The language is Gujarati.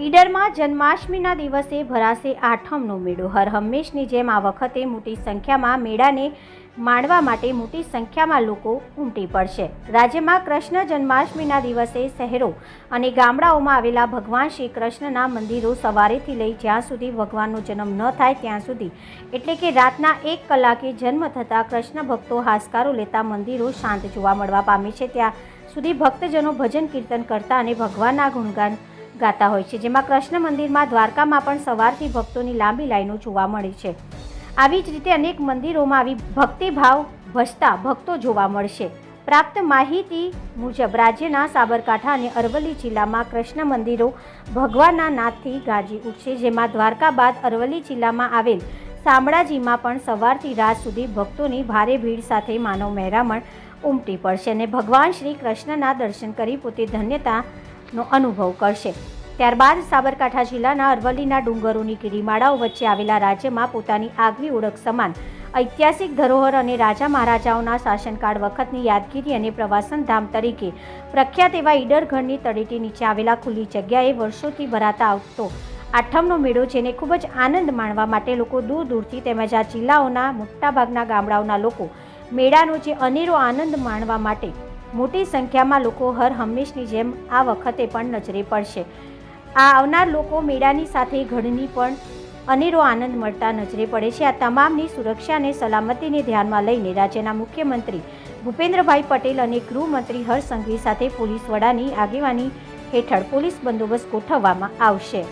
ઈડરમાં જન્માષ્ટમીના દિવસે ભરાશે આઠમનો મેળો. હર હંમેશની જેમ આ વખતે મોટી સંખ્યામાં મેળાને માણવા માટે મોટી સંખ્યામાં લોકો ઉમટી પડશે. રાજ્યમાં કૃષ્ણ જન્માષ્ટમીના દિવસે શહેરો અને ગામડાઓમાં આવેલા ભગવાન શ્રી કૃષ્ણના મંદિરો સવારેથી લઈ જ્યાં સુધી ભગવાનનો જન્મ ન થાય ત્યાં સુધી. એટલે કે રાતના એક કલાકે જન્મ થતાં કૃષ્ણ ભક્તો હાશકારો લેતા મંદિરો શાંત જોવા મળવા પામે છે. ત્યાં સુધી ભક્તજનો ભજન કીર્તન કરતા અને ભગવાનના ગુણગાન ગાતા હોય છે, જેમાં કૃષ્ણ મંદિરમાં દ્વારકામાં પણ સવારથી ભક્તોની લાંબી લાઈનો જોવા મળે છે. આવી જ રીતે અનેક મંદિરોમાં આવી ભક્તિભાવ ભજતા ભક્તો જોવા મળશે. પ્રાપ્ત માહિતી મુજબ રાજ્યના સાબરકાંઠા અને અરવલ્લી જિલ્લામાં કૃષ્ણ મંદિરો ભગવાનના નાથથી ગાજી ઉઠશે, જેમાં દ્વારકા બાદ અરવલ્લી જિલ્લામાં આવેલ શામળાજીમાં પણ સવારથી રાત સુધી ભક્તોની ભારે ભીડ સાથે માનવ મહેરામણ ઉમટી પડશે અને ભગવાન શ્રી કૃષ્ણના દર્શન કરી પોતે ધન્યતાનો અનુભવ કરશે. ત્યારબાદ સાબરકાંઠા જિલ્લાના અરવલ્લીના ડુંગરોની કીડીમાળાઓ વચ્ચે આવેલા રાજ્યમાં પોતાની આગવી ઓળખ સમાન ઐતિહાસિક ધરોહર અને રાજા મહારાજાઓના શાસનકાળ વખતની યાદગીરી અને પ્રવાસન ધામ તરીકે પ્રખ્યાત એવા ઈડરગઢની તળેટી નીચે આવેલા ખુલ્લી જગ્યાએ વર્ષોથી ભરાતા આવતો આઠમનો મેળો જેને ખૂબ જ આનંદ માણવા માટે લોકો દૂર દૂરથી તેમજ આ જિલ્લાઓના મોટાભાગના ગામડાઓના લોકો મેળાનો જે અનેરો આનંદ માણવા માટે મોટી સંખ્યામાં લોકો હર હંમેશની જેમ આ વખતે પણ નજરે પડશે. આ આવનાર લોકો મેળાની સાથે ઘડની પણ અનેરો આનંદ મળતા નજરે પડે છે. આ તમામની સુરક્ષા અને સલામતીને ધ્યાનમાં લઈને રાજ્યના મુખ્યમંત્રી ભૂપેન્દ્રભાઈ પટેલ અને ગૃહમંત્રી હર્ષ સંઘવી સાથે પોલીસ વડાની આગેવાની હેઠળ પોલીસ બંદોબસ્ત ગોઠવવામાં આવશે.